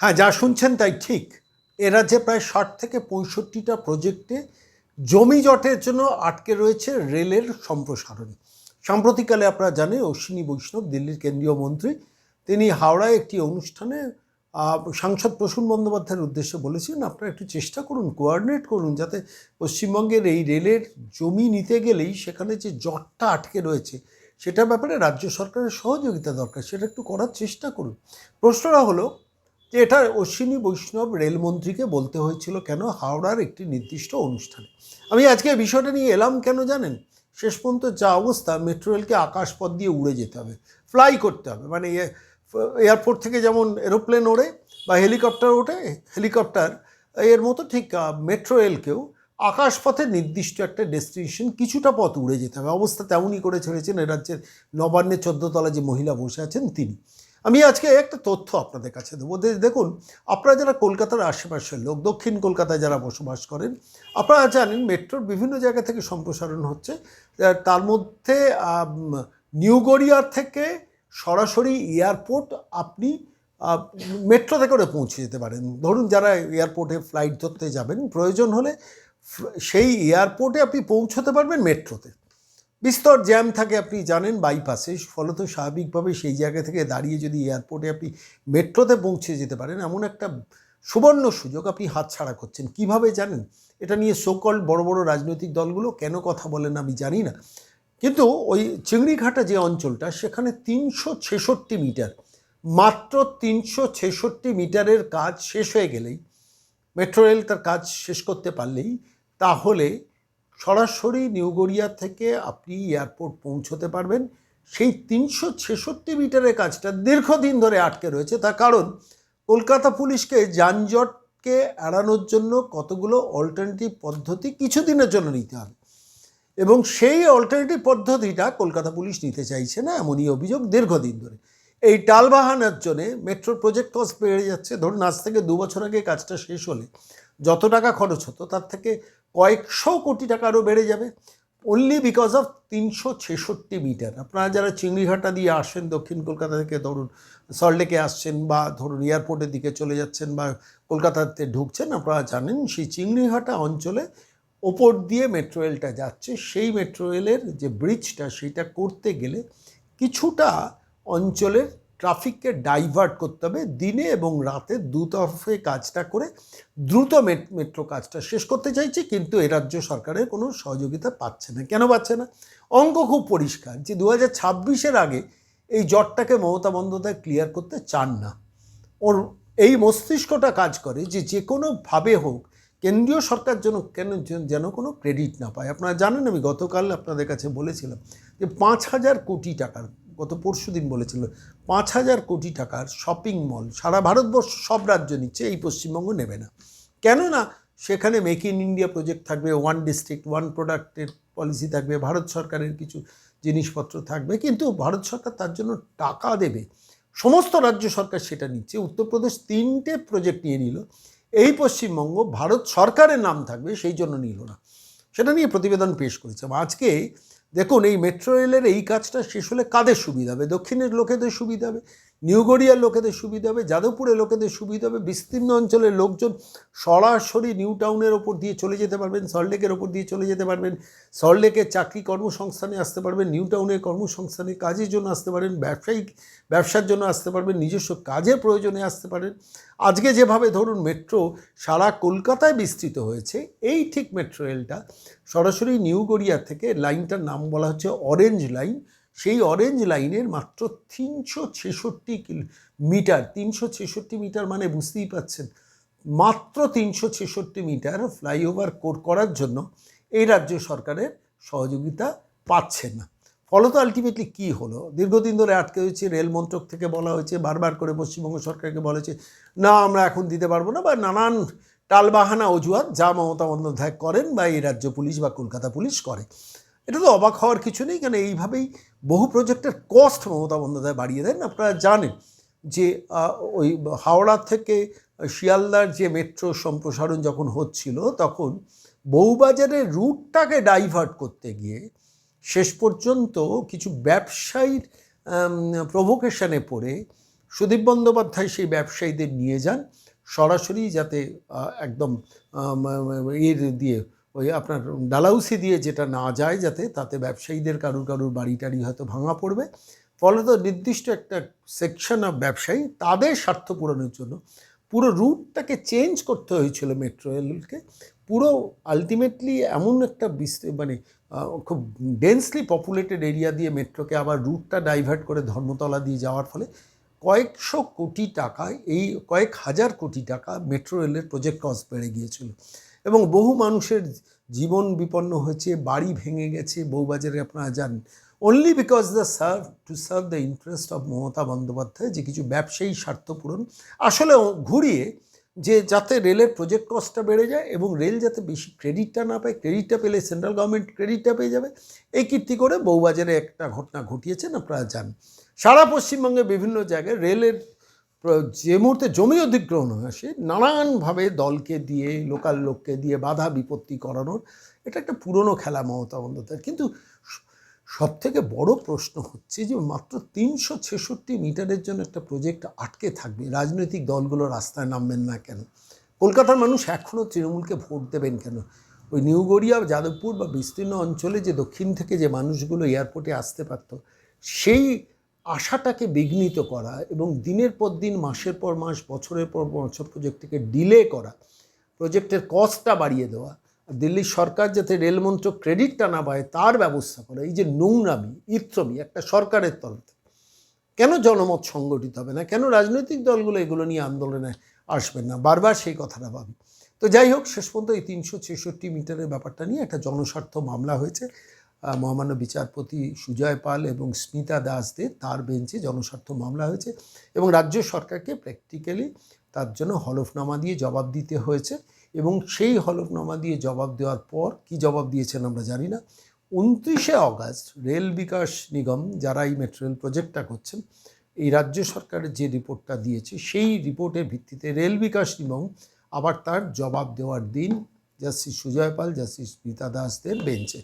হ্যাঁ যা শুনছেন তাই ঠিক। এ রাজ্যে প্রায় ষাট থেকে পঁয়ষট্টিটা প্রজেক্টে জমি জটের জন্য আটকে রয়েছে রেলের সম্প্রসারণ। সাম্প্রতিককালে আপনারা জানেন, অশ্বিনী বৈষ্ণব, দিল্লির কেন্দ্রীয় মন্ত্রী, তিনি হাওড়ায় একটি অনুষ্ঠানে সাংসদ প্রসূন বন্দ্যোপাধ্যায়ের উদ্দেশ্যে বলেছিলেন, আপনারা একটু চেষ্টা করুন কোয়ার্ডিনেট করুন, যাতে পশ্চিমবঙ্গের এই রেলের জমি নিতে গেলেই সেখানে যে জটটা আটকে রয়েছে, সেটার ব্যাপারে রাজ্য সরকারের সহযোগিতা দরকার, সেটা একটু করার চেষ্টা করুন। প্রশ্নটা হলো যে এটা অশ্বিনী বৈষ্ণব রেলমন্ত্রীকে বলতে হয়েছিল কেন হাওড়ার একটি নির্দিষ্ট অনুষ্ঠানে। আমি আজকে বিষয়টা নিয়ে এলাম কেন জানেন? শেষ পর্যন্ত যা অবস্থা, মেট্রো রেলকে আকাশপথ দিয়ে উড়ে যেতে হবে ফ্লাই করতে হবে। মানে এয়ারপোর্ট থেকে যেমন এরোপ্লেন ওড়ে বা হেলিকপ্টার ওঠে হেলিকপ্টার এর মতো ঠিক মেট্রো রেলকেও আকাশপথে নির্দিষ্ট একটা ডেস্টিনেশন কিছুটা পথ উড়ে যেতে হবে। অবস্থা তেমনই করে ছেড়েছেন এ রাজ্যের নবান্নের চোদ্দতলা যে মহিলা বসে আছেন তিনি। আমি আজকে একটা তথ্য আপনাদের কাছে দেবো। দেখুন, আপনারা যারা কলকাতার আশেপাশের লোক, দক্ষিণ কলকাতায় যারা বসবাস করেন, আপনারা জানেন মেট্রোর বিভিন্ন জায়গা থেকে সম্প্রসারণ হচ্ছে। তার মধ্যে নিউ গড়িয়ার থেকে সরাসরি এয়ারপোর্ট আপনি মেট্রোতে করে পৌঁছে যেতে পারেন। ধরুন, যারা এয়ারপোর্টে ফ্লাইট ধরতে যাবেন, প্রয়োজন হলে সেই এয়ারপোর্টে আপনি পৌঁছতে পারবেন মেট্রোতে। বিস্তর জ্যাম থাকে আপনি জানেন বাইপাসে, ফলত স্বাভাবিকভাবে সেই জায়গা থেকে দাঁড়িয়ে যদি এয়ারপোর্টে আপনি মেট্রোতে পৌঁছে যেতে পারেন, এমন একটা সুবর্ণ সুযোগ আপনি হাতছাড়া করছেন। কীভাবে জানেন? এটা নিয়ে সোকল বড় বড় রাজনৈতিক দলগুলো কেন কথা বলেন আমি জানি না। কিন্তু ওই চিংড়িঘাটা যে অঞ্চলটা, সেখানে তিনশো ছেষট্টি মিটার, মাত্র তিনশো ছেষট্টি মিটারের কাজ শেষ হয়ে গেলেই, মেট্রো রেল তার কাজ শেষ করতে পারলেই, তাহলে সরাসরি নিউ গড়িয়া থেকে আপনি এয়ারপোর্ট পৌঁছতে পারবেন। সেই তিনশো ছেষট্টি মিটারের কাজটা দীর্ঘদিন ধরে আটকে রয়েছে। তার কারণ, কলকাতা পুলিশকে যানজটকে এড়ানোর জন্য কতগুলো অল্টারনেটিভ পদ্ধতি কিছুদিনের জন্য নিতে হবে। এবং সেই অল্টারনেটিভ পদ্ধতিটা কলকাতা পুলিশ নিতে চাইছে না, এমনই অভিযোগ দীর্ঘদিন ধরে। এই টালবাহানার জন্যে মেট্রো প্রজেক্ট কস্ট বেড়ে যাচ্ছে। ধরুন, আজ থেকে দু বছর আগে কাজটা শেষ হলে যত টাকা খরচ হতো, তার থেকে কয়েকশো কোটি টাকা আরও বেড়ে যাবে। অনলি বিকজ অফ তিনশো ছেষট্টি মিটার। আপনারা যারা চিংড়িঘাটা দিয়ে আসেন, দক্ষিণ কলকাতা থেকে ধরুন সল্টলেকে আসছেন বা ধরুন এয়ারপোর্টের দিকে চলে যাচ্ছেন বা কলকাতাতে ঢুকছেন, আপনারা জানেন সেই চিংড়িঘাটা অঞ্চলে ওপর দিয়ে মেট্রো রেলটা যাচ্ছে। সেই মেট্রো রেলের যে ব্রিজটা সেটা করতে গেলে কিছুটা অঞ্চলের ট্রাফিককে ডাইভার্ট করতে হবে। দিনে এবং রাতে দুতরফে কাজটা করে দ্রুত মেট- মেট্রো কাজটা শেষ করতে চাইছে, কিন্তু এ রাজ্য সরকারের কোনো সহযোগিতা পাচ্ছে না। কেন পাচ্ছে না? অঙ্ক খুব পরিষ্কার যে দু হাজার ছাব্বিশের আগে এই জটটাকে মমতা বন্দ্যোপাধ্যায় ক্লিয়ার করতে চান না। ওর এই মস্তিষ্কটা কাজ করে যে যে কোনোভাবে হোক, কেন্দ্রীয় সরকার যেন, কেন যেন কোনো ক্রেডিট না পায়। আপনারা জানেন আমি গতকাল আপনাদের কাছে বলেছিলাম যে পাঁচ হাজার কোটি টাকার গত পরশু দিন বলেছিল, পাঁচ হাজার কোটি টাকার শপিং মল সারা ভারতবর্ষ, সব রাজ্য নিচ্ছে, এই পশ্চিমবঙ্গ নেবে না। কেননা, সেখানে মেক ইন ইন্ডিয়া প্রজেক্ট থাকবে ওয়ান ডিস্ট্রিক্ট ওয়ান প্রোডাক্টের পলিসি থাকবে, ভারত সরকারের কিছু জিনিসপত্র থাকবে, কিন্তু ভারত সরকার তার জন্য টাকা দেবে। সমস্ত রাজ্য সরকার সেটা নিচ্ছে, উত্তরপ্রদেশ তিনটে প্রজেক্ট নিয়ে নিল, এই পশ্চিমবঙ্গ ভারত সরকারের নাম থাকবে, সেই জন্য নিল না। সেটা নিয়ে প্রতিবেদন পেশ করেছে। আজকে দেখুন, এই মেট্রো রেলের এই কাজটা শেষ হলে কাদের সুবিধা হবে? দক্ষিণের লোকেদের সুবিধা হবে? নিউ গড়িয়ার লোকেদের সুবিধা হবে, যাদবপুরের লোকেদের সুবিধা হবে, বিস্তীর্ণ অঞ্চলের লোকজন সরাসরি নিউ টাউনের ওপর দিয়ে চলে যেতে পারবেন সল্টলেকের ওপর দিয়ে চলে যেতে পারবেন সল্টলেকের চাকরি কর্মসংস্থানে আসতে পারবেন, নিউ টাউনের কর্মসংস্থানে কাজের জন্য আসতে পারেন, ব্যবসায়িক, ব্যবসার জন্য আসতে পারবেন, নিজস্ব কাজের প্রয়োজনে আসতে পারেন। আজকে যেভাবে ধরুন মেট্রো সারা কলকাতায় বিস্তৃত হয়েছে, এই ঠিক মেট্রো রেলটা সরাসরি নিউ গড়িয়া থেকে লাইনটার নাম বলা হচ্ছে অরেঞ্জ লাইন সেই অরেঞ্জ লাইনের মাত্র তিনশো ছেষট্টি মিটার তিনশো ছেষট্টি মিটার মানে বুঝতেই পাচ্ছেন মাত্র তিনশো ছেষট্টি মিটার ফ্লাইওভার কোর করার জন্য এই রাজ্য সরকারের সহযোগিতা পাচ্ছেন না। ফলত আলটিমেটলি কী হলো? দীর্ঘদিন ধরে আটকে হয়েছে রেল মন্ত্রক থেকে বলা হয়েছে, বারবার করে পশ্চিমবঙ্গ সরকারকে বলা হয়েছে, না, আমরা এখন দিতে পারব না। বা নানান টালবাহানা, অজুহাত যা মমতা বন্দ্যোপাধ্যায় করেন বা এই রাজ্য পুলিশ বা কলকাতা পুলিশ করে। এটা তো অবাক হওয়ার কিছু নেই, কেন এইভাবেই বহু প্রজেক্টের কস্ট মমতা বন্দ্যোপাধ্যায় বাড়িয়ে দেন। আপনারা জানেন যে ওই হাওড়া থেকে শিয়ালদার যে মেট্রো সম্প্রসারণ যখন হচ্ছিল, তখন বউবাজারের রুটটাকে ডাইভার্ট করতে গিয়ে শেষ পর্যন্ত কিছু ব্যবসায়ীর প্রভোকেশনে পড়ে সুদীপ বন্দ্যোপাধ্যায় সেই ব্যবসায়ীদের নিয়ে যান। সরাসরি যাতে একদম এর দিয়ে ওই আপনার ডালাউসি দিয়ে যেটা না যায় যাতে তাতে ব্যবসায়ীদের কারুর কারুর বাড়ি টাড়ি হয়তো ভাঙা পড়বে। ফলত নির্দিষ্ট একটা সেকশন অফ ব্যবসায়ী তাদের স্বার্থ পূরণের জন্য পুরো রুটটাকে চেঞ্জ করতে হয়েছিল মেট্রো রেলকে পুরো আলটিমেটলি এমন একটা মানে খুব ডেন্সলি পপুলেটেড এরিয়া দিয়ে মেট্রোকে আবার রুটটা ডাইভার্ট করে ধর্মতলা দিয়ে যাওয়ার ফলে কয়েকশো কোটি টাকায় এই কয়েক হাজার কোটি টাকা মেট্রো রেলের প্রজেক্ট কস্ট বেড়ে গিয়েছিল। এবং বহু মানুষের জীবন বিপন্ন হয়েছে, বাড়ি ভেঙে গেছে, বউবাজারে আপনারা জানেন only because the serve to serve the interest of Mamata Bandyopadhyay যে কিছু ব্যবসায়ী স্বার্থপূরণ, আসলে ঘুরিয়ে যে যাতে রেলের প্রজেক্ট কস্টটা বেড়ে যায় এবং রেল যাতে বেশি ক্রেডিটটা না পায় ক্রেডিটটা পেলে সেন্ট্রাল গভর্নমেন্ট ক্রেডিটটা পেয়ে যাবে, এই কীর্তি করে বউবাজারে একটা ঘটনা ঘটিয়েছেন, আপনারা যান। সারা পশ্চিমবঙ্গে বিভিন্ন জায়গায় রেলের যে মুহূর্তে জমি অধিগ্রহণ হয়ে আসে, নানানভাবে দলকে দিয়ে, লোকাল লোককে দিয়ে বাধা বিপত্তি করানোর এটা একটা পুরনো খেলা মমতা বন্দ্যোপাধ্যায় কিন্তু সব থেকে বড় প্রশ্ন হচ্ছে যে মাত্র তিনশো ছেষট্টি মিটারের জন্য একটা প্রজেক্ট আটকে থাকবে, রাজনৈতিক দলগুলো রাস্তায় নামবেন না কেন? কলকাতার মানুষ এখনও তৃণমূলকে ভোট দেবেন কেন? ওই নিউ গড়িয়া, যাদবপুর বা বিস্তীর্ণ অঞ্চলে যে দক্ষিণ থেকে যে মানুষগুলো এয়ারপোর্টে আসতে পারতো, সেই আশাটাকে বিঘ্নিত করা এবং দিনের পর দিন, মাসের পর মাস, বছরের পর বছর প্রজেক্টটিকে ডিলে করা, প্রজেক্টের কস্টটা বাড়িয়ে দেওয়া, আর দিল্লির সরকার যাতে রেলমন্ত্রক ক্রেডিটটা না পায়, তার ব্যবস্থা করা, এই যে নোংরামি ইত্রমি একটা সরকারের তরফ থেকে। কেন জনমত সংগঠিত হবে না? কেন রাজনৈতিক দলগুলো এগুলো নিয়ে আন্দোলনে আসবেন না? বারবার সেই কথাটা ভাবি। তো যাই হোক, শেষ পর্যন্ত এই তিনশো ছেষট্টি মিটারের ব্যাপারটা নিয়ে একটা জনস্বার্থ মামলা হয়েছে। মহামান্য বিচারপতি সুজয় পাল এবং স্মিতা দাসদের তার বেঞ্চে জনস্বার্থ মামলা হয়েছে এবং রাজ্য সরকারকে প্র্যাকটিক্যালি তার জন্য হলফনামা দিয়ে জবাব দিতে হয়েছে এবং সেই হলফনামা দিয়ে জবাব দেওয়ার পর কি জবাব দিয়েছেন আমরা জানি না। উনত্রিশে অগাস্ট রেল বিকাশ নিগম যারা এই মেট্রো রেল প্রজেক্টটা করছেন, এই রাজ্য সরকারের যে রিপোর্টটা দিয়েছে সেই রিপোর্টের ভিত্তিতে রেল বিকাশ নিগম আবার তার জবাব দেওয়ার দিন জাস্টিস সুজয় পাল, জাস্টিস স্মিতা দাসদের বেঞ্চে।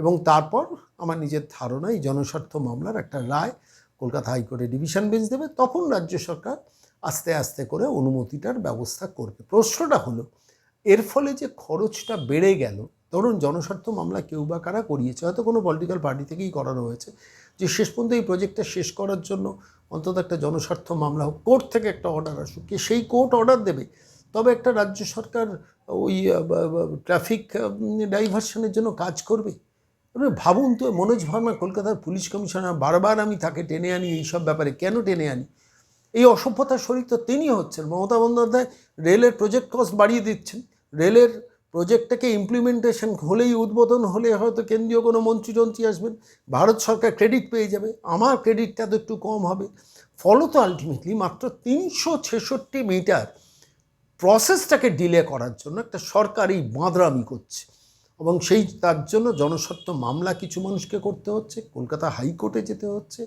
এবং তারপর আমার নিজের ধারণা এই জনস্বার্থ মামলার একটা রায় কলকাতা হাইকোর্টে ডিভিশন বেঞ্চ দেবে। তখন রাজ্য সরকার আস্তে আস্তে করে অনুমতিটার ব্যবস্থা করবে। প্রশ্নটা হলো, এর ফলে যে খরচটা বেড়ে গেল, ধরুন জনস্বার্থ মামলা কেউ বা কারা করিয়েছে, হয়তো কোনো পলিটিক্যাল পার্টি থেকেই করানো হয়েছে, যে শেষ পর্যন্ত এই প্রজেক্টটা শেষ করার জন্য অন্তত একটা জনস্বার্থ মামলা হোক, কোর্ট থেকে একটা অর্ডার আসুক, কি সেই কোর্ট অর্ডার দেবে? তবে একটা রাজ্য সরকার ওই ট্রাফিক ডাইভারশনের জন্য কাজ করবে? ভাবুন তো, মনোজ ভার্মা, কলকাতার পুলিশ কমিশনার, বারবার আমি তাকে টেনে আনি এইসব ব্যাপারে। কেন টেনে আনি? এই অসভ্যতার শরীর তো তিনি হচ্ছেন। মমতা বন্দ্যোপাধ্যায় রেলের প্রজেক্ট কস্ট বাড়িয়ে দিচ্ছেন। রেলের প্রজেক্টটাকে ইমপ্লিমেন্টেশন হলেই উদ্বোধন, হলে হয়তো কেন্দ্রীয় কোনো মন্ত্রী টন্ত্রী আসবেন। ভারত সরকার ক্রেডিট পেয়ে যাবে। আমার ক্রেডিটটা তো একটু কম হবে। ফলত আলটিমেটলি মাত্র তিনশো ছেষট্টি মিটার প্রসেসটাকে ডিলে করার জন্য একটা সরকারি বাঁদরামি করছে। এবং সেই, তার জন্য জনস্বার্থ মামলা কিছু মানুষকে করতে হচ্ছে, কলকাতা হাইকোর্টে যেতে হচ্ছে,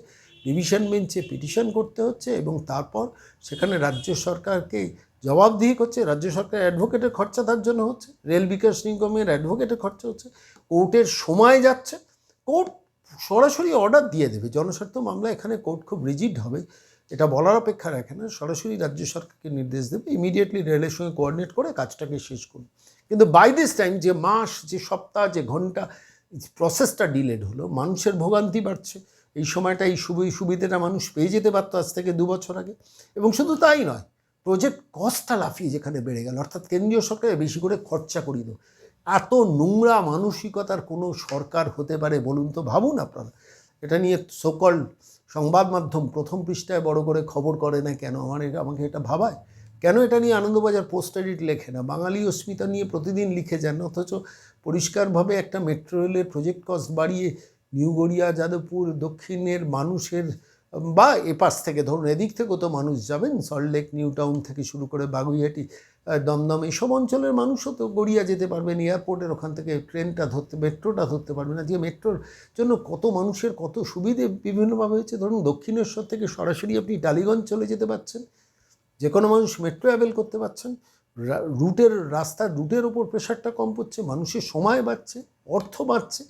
ডিভিশন বেঞ্চে পিটিশন করতে হচ্ছে এবং তারপর সেখানে রাজ্য সরকারকে জবাবদিহি করছে, রাজ্য সরকার অ্যাডভোকেটের খরচা তার জন্য হচ্ছে, রেল বিকাশ নিগমের অ্যাডভোকেটের খরচা হচ্ছে, কোর্টের সময় যাচ্ছে, কোর্ট সরাসরি অর্ডার দিয়ে দেবে, জনস্বার্থ মামলা এখানে কোর্ট খুব রিজিড হবে, এটা বলার অপেক্ষা রাখে না, সরাসরি রাজ্য সরকারকে নির্দেশ দেবে ইমিডিয়েটলি রেলের সঙ্গে কোঅর্ডিনেট করে কাজটাকে শেষ করুন কিন্তু বাই দিস টাইম যে মাস, যে সপ্তাহ, যে ঘণ্টা প্রসেসটা ডিলেড হলো, মানুষের ভোগান্তি বাড়ছে। এই সময়টা, এই সুবি সুবিধাটা মানুষ পেয়ে যেতে পারতো আজ থেকে দু বছর আগে। এবং শুধু তাই নয় প্রজেক্ট কস্টটা লাফিয়ে যেখানে বেড়ে গেল, অর্থাৎ কেন্দ্রীয় সরকারে বেশি করে খরচা দেবো এত নোংরা মানসিকতার কোনো সরকার হতে পারে বলুন তো, ভাবুন আপনারা। এটা নিয়ে সকল সংবাদ মাধ্যম প্রথম পৃষ্ঠায় বড় করে খবর করে না কেন? আমার এটা- আমাকে এটা ভাবায়। কেন এটা নিয়ে আনন্দবাজার পোস্ট এডিট লেখে না? বাঙালি অস্মিতা নিয়ে প্রতিদিন লিখে যান, অথচ পরিষ্কারভাবে একটা মেট্রো রেলের প্রজেক্ট কস্ট বাড়িয়ে নিউ গড়িয়া যাদবপুর, দক্ষিণের মানুষের বা এপাশ থেকে ধরুন এদিক থেকেও তো মানুষ যাবেন সল্টলেক নিউ টাউন থেকে শুরু করে বাগুইহাটি দমদম এইসব অঞ্চলের মানুষও তো গড়িয়া যেতে পারবেন এয়ারপোর্টের ওখান থেকে ট্রেনটা ধরতে, মেট্রোটা ধরতে পারবেন আজকে মেট্রোর জন্য কত মানুষের কত সুবিধে বিভিন্নভাবে হয়েছে। ধরুন দক্ষিণেশ্বর থেকে সরাসরি আপনি টালিগঞ্জ চলে যেতে পারছেন। যে কোনো মানুষ মেট্রো অ্যাভেল করতে পারছেন রুটের রাস্তার, রুটের ওপর প্রেশারটা কম পড়ছে, মানুষের সময় বাড়ছে, অর্থ বাড়ছে,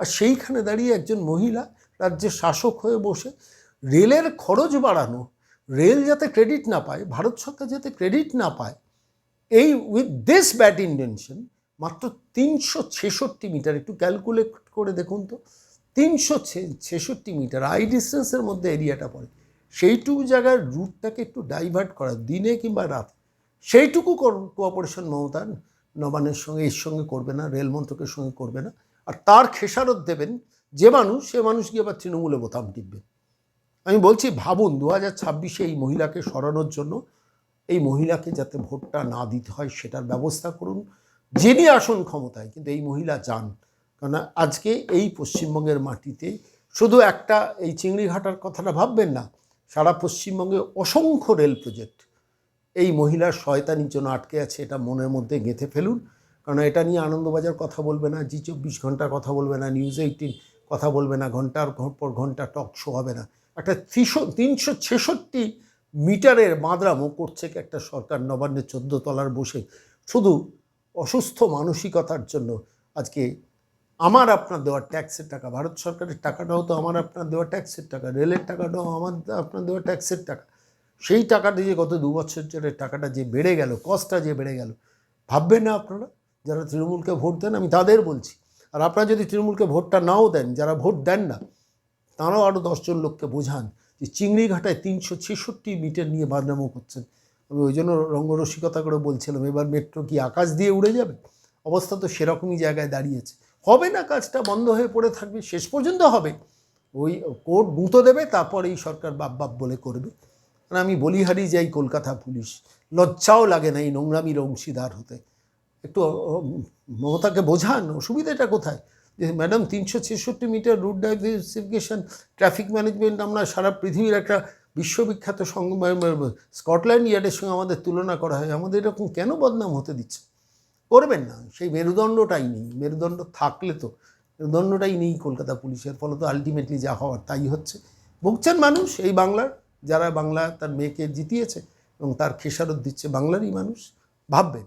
আর সেইখানে দাঁড়িয়ে একজন মহিলা রাজ্যের শাসক হয়ে বসে, রেলের খরচ বাড়ানো, রেল যাতে ক্রেডিট না পায়, ভারত সরকার যাতে ক্রেডিট না পায়, এই উইথ দিস ব্যাড ইন্টেনশন মাত্র তিনশো ছেষট্টি মিটার, একটু ক্যালকুলেট করে দেখুন তো, তিনশো ছেষট্টি মিটার আই ডিস্টেন্সের মধ্যে এরিয়াটা পড়ে। সেইটুকু জায়গার রুটটাকে একটু ডাইভার্ট করা, দিনে কিংবা রাত। সেইটুকু কোঅপারেশন মমতা নবানের সঙ্গে, এর সঙ্গে করবে না, রেল মন্ত্রকের সঙ্গে করবে না। আর তার খেসারত দেবেন, যে মানুষ, সে মানুষ গিয়ে আবার তৃণমূলে বোতাম টিপবে। আমি বলছি, ভাবুন দু হাজার ছাব্বিশে এই মহিলাকে সরানোর জন্য, এই মহিলাকে যাতে ভোটটা না দিতে হয়, সেটার ব্যবস্থা করুন। যিনি আসুন ক্ষমতায়, কিন্তু এই মহিলা যান। কেননা, আজকে এই পশ্চিমবঙ্গের মাটিতে শুধু একটা, এই চিংড়িঘাটার কথাটা ভাববেন না সারা পশ্চিমবঙ্গে অসংখ্য রেল প্রজেক্ট। এই মহিলার শয়তানির জন্য আটকে আছে, এটা মনের মধ্যে গেঁথে ফেলুন। কারণ এটা নিয়ে আনন্দবাজার কথা বলবে না, জি চব্বিশ ঘণ্টার কথা বলবে না, নিউজ এইটিন কথা বলবে না, ঘণ্টার পর ঘণ্টা টক শো হবে না। একটা তিনশো তিনশো ছেষট্টি মিটারের মাদ্রামো করছে একটা সরকার নবান্নের চোদ্দ তলার বসে। শুধু অসুস্থ মানসিকতার জন্য আজকে আমার আপনার দেওয়া ট্যাক্সের টাকা, ভারত সরকারের টাকাটাও তো আমার আপনার দেওয়া ট্যাক্সের টাকা, রেলের টাকাটাও আমার আপনার দেওয়া ট্যাক্সের টাকা। সেই টাকাটা যে গত দু বছর ধরে টাকাটা যে বেড়ে গেল কস্টটা যে বেড়ে গেল, ভাববেন না আপনারা? যারা তৃণমূলকে ভোট দেন, আমি তাদের বলছি। আর আপনারা যদি তৃণমূলকে ভোটটা নাও দেন, যারা ভোট দেন না, তারাও আরও দশজন লোককে বোঝান যে চিংড়িঘাটায় তিনশো ছেষট্টি মিটার নিয়ে বাদনামো করছেন। আমি ওই জন্য রঙ্গরসিকতা করে বলছিলাম, এবার মেট্রো কি আকাশ দিয়ে উড়ে যাবে? অবস্থা তো সেরকমই জায়গায় দাঁড়িয়েছে। হবে না কাজটা, বন্ধ হয়ে পড়ে থাকবে, শেষ পর্যন্ত হবে। ওই কোর্ট গুঁতো দেবে, তারপর এই সরকার বাপ বাপ বলে করবে। মানে আমি বলিহারি যাই কলকাতা পুলিশ, লজ্জাও লাগে না এই নোংরামির অংশীদার হতে। একটু মমতাকে বোঝান, অসুবিধাটা কোথায়? যে ম্যাডাম, তিনশো ছেষট্টি metre route diversification, traffic management আমরা সারা পৃথিবীর একটা বিশ্ববিখ্যাত স্কটল্যান্ড ইয়ার্ডের সঙ্গে আমাদের তুলনা করা হয়। আমাদের এরকম কেন বদনাম হতে দিচ্ছে? করবেন না। সেই মেরুদণ্ডটাই নেই। মেরুদণ্ড থাকলে তো মেরুদণ্ডটাই নেই কলকাতা পুলিশের, ফলে তো আলটিমেটলি যা হওয়ার তাই হচ্ছে। ভুগছেন মানুষ এই বাংলার, যারা বাংলা তার মেয়েকে জিতিয়েছে এবং তার খেসারত দিচ্ছে বাংলারই মানুষ। ভাববেন।